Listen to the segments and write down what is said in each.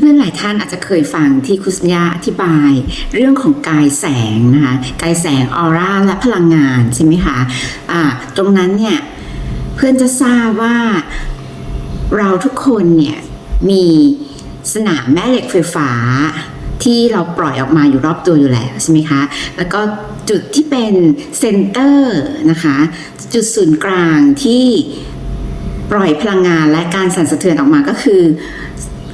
เพื่อนๆหลายท่านอาจจะเคยฟังที่คุสยาอธิบาย เรื่องของกายแสงนะคะกายแสงออร่าและพลังงานใช่ไหมคะอ่าตรงนั้นเนี่ยเพื่อนจะทราบว่าเราทุกคนเนี่ยมีสนามแม่เหล็กไฟฟ้าที่เราปล่อยออกมาอยู่รอบตัวอยู่แล้วใช่ไหมคะ แล้วก็จุดที่เป็นเซนเตอร์นะคะ จุดศูนย์กลางที่ปล่อยพลังงานและการสั่นสะเทือนออกมาก็คือ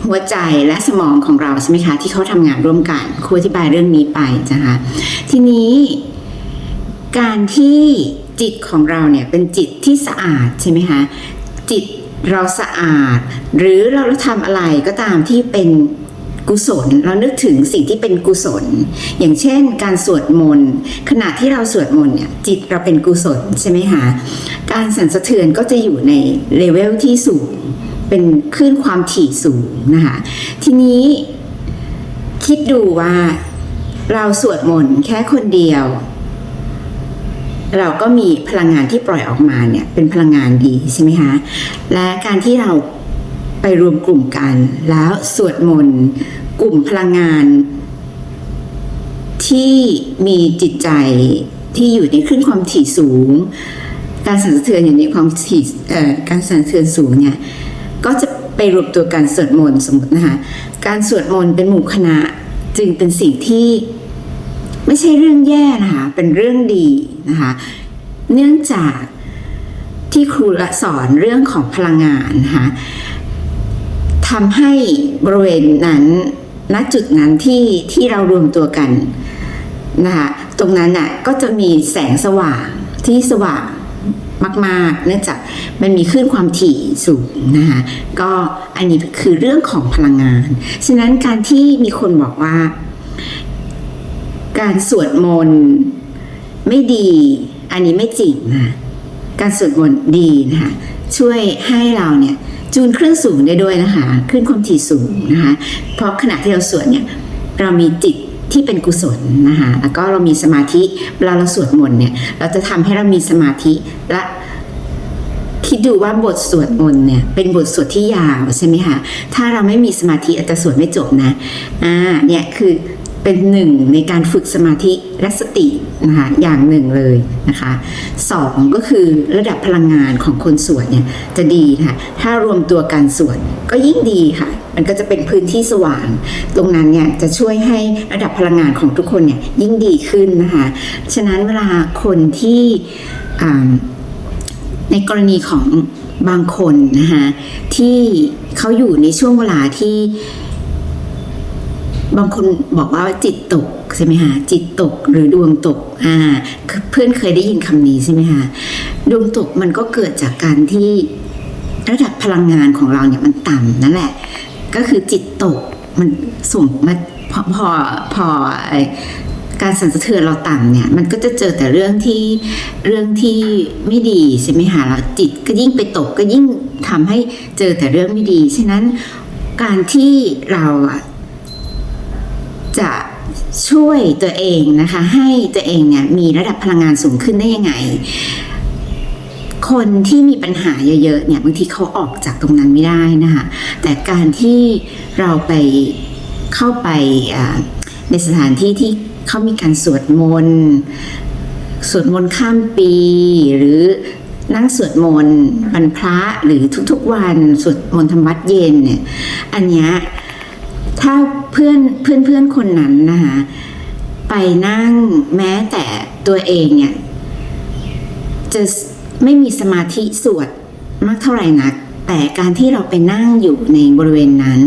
หัวใจและสมองของเราใช่ไหมคะ ที่เขาทำงานร่วมกันครูอธิบายเรื่องนี้ไปนะคะทีนี้การที่จิตของเราเนี่ยเป็นจิตที่สะอาดใช่ไหมคะจิตเราสะอาด หรือเราทำอะไรก็ตามที่เป็นกุศลเรานึกถึงสิ่งที่เป็นกุศล อย่างเช่น การสวดมนต์ขณะที่เราสวดมนต์เนี่ยจิตเราเป็นกุศลใช่ไหมคะการสั่นสะเทือนก็จะอยู่ในเลเวลที่สูง เป็นคลื่นความถี่สูงนะคะทีนี้คิดดูว่าเราสวดมนต์แค่คนเดียว เราก็มีพลังงานที่ปล่อยออกมาเนี่ยเป็นพลังงานดีใช่ไหมคะและการที่เราไปรวมกลุ่มกัน แล้วสวดมนต์กลุ่มพลังงาน ที่มีจิตใจที่อยู่ในคลื่นความถี่สูง การสั่นสะเทือนอยู่ในความถี่การสั่นสะเทือนสูงเนี่ย ก็จะไปรวมตัวกันสวดมนต์สมมตินะคะการสวดมนต์เป็นหมู่คณะจึงเป็นสิ่งที่ไม่ใช่เรื่องแย่นะคะเป็นเรื่องดีนะคะเนื่องจากที่ครูละสอนเรื่องของพลังงานนะคะทำให้บริเวณนั้นณจุดนั้นที่ที่เรารวมตัวกันนะคะตรงนั้นน่ะก็จะมีแสงสว่างที่สว่าง มาก ๆ เนื่องจากมันมีคลื่นความถี่สูงนะคะก็อันนี้คือเรื่องของพลังงาน ฉะนั้นการที่มีคนบอกว่า การสวดมนต์ไม่ดี อันนี้ไม่จริงนะการสวดมนต์ดีนะคะช่วยให้เราเนี่ยจูนเครื่องสูงได้ด้วยนะคะคลื่นความถี่สูงนะคะเพราะขณะที่เราสวดเนี่ยเรามีจิต ที่เป็นกุศลนะคะแล้วก็เรามีสมาธิเวลาเราสวดมนต์เนี่ย เราจะทำให้เรามีสมาธิและคิดดูว่าบทสวดมนต์เนี่ยเป็นบทสวดที่ยาวใช่ไหมคะถ้าเราไม่มีสมาธิอาจจะสวดไม่จบนะอ่าเนี่ยคือ เป็นหนึ่งในการฝึกสมาธิและสตินะคะอย่างหนึ่งเลยนะคะสองก็คือระดับพลังงานของคนสวดเนี่ยจะดีค่ะถ้ารวมตัวการสวดก็ยิ่งดีค่ะ มันก็จะเป็นพื้นที่สว่าง ตรงนั้นเนี่ยจะช่วยให้ระดับพลังงานของทุกคนเนี่ยยิ่งดีขึ้นนะคะฉะนั้นเวลาคนที่ในกรณีของบางคนนะคะที่เขาอยู่ในช่วงเวลาที่ บางคนบอกว่าจิตตกใช่ไหมคะจิตตกหรือดวงตกอ่าเพื่อนเคยได้ยินคำนี้ใช่ไหมคะดวงตกมันก็เกิดจากการที่ระดับพลังงานของเราเนี่ยมันต่ำนั่นแหละ ก็คือจิตตกมันส่งมาพอพอพอการสั่นสะเทือนเราต่ำเนี่ยมันก็จะเจอแต่เรื่องที่เรื่องที่ไม่ดีใช่ไหมคะแล้วจิตก็ยิ่งไปตกก็ยิ่งทำให้เจอแต่เรื่องไม่ดี ฉะนั้นการที่เรา จะช่วยตัวเองนะคะ ให้ตัวเองเนี่ยมีระดับพลังงานสูงขึ้นได้ยังไง คนที่มีปัญหาเยอะๆเนี่ยบางทีเขาออกจากตรงนั้นไม่ได้นะคะแต่การที่เราไปเข้าไปในสถานที่ที่เขามีการสวดมนต์สวดมนต์ข้ามปี หรือนั่งสวดมนต์วันพระหรือทุกๆวันสวดมนต์ธรรมวัดเย็นเนี่ยอันเนี้ย ถ้าเพื่อนเพื่อนเพื่อนคนนั้นนะคะไปนั่งแม้แต่ตัวเองเนี่ยจะไม่มีสมาธิสวดมากเท่าไหร่นัก แต่การที่เราไปนั่งอยู่ในบริเวณนั้น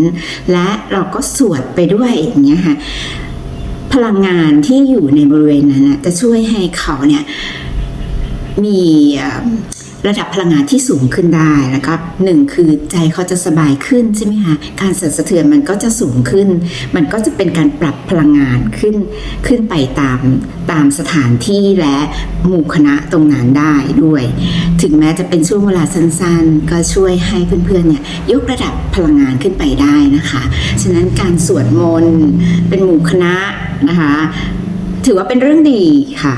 และเราก็สวดไปด้วยอย่างเงี้ยค่ะพลังงานที่อยู่ในบริเวณนั้นนะจะช่วยให้เขาเนี่ยมีเระดับพลังงานที่สูงขึ้นได้แล้วก็หนึ่งคือใจเขาจะสบายขึ้นใช่ไหมคะการสั่นสะเทือนมันก็จะสูงขึ้น มันก็จะเป็นการปรับพลังงานขึ้นขึ้นไปตามตามสถานที่และหมู่คณะตรงนั้นได้ด้วย ถึงแม้จะเป็นช่วงเวลาสั้นๆ ก็ช่วยให้เพื่อนๆเนี่ยยกระดับพลังงานขึ้นไปได้นะคะ ฉะนั้นการสวดมนต์เป็นหมู่คณะนะคะ ถือว่าเป็นเรื่องดีค่ะ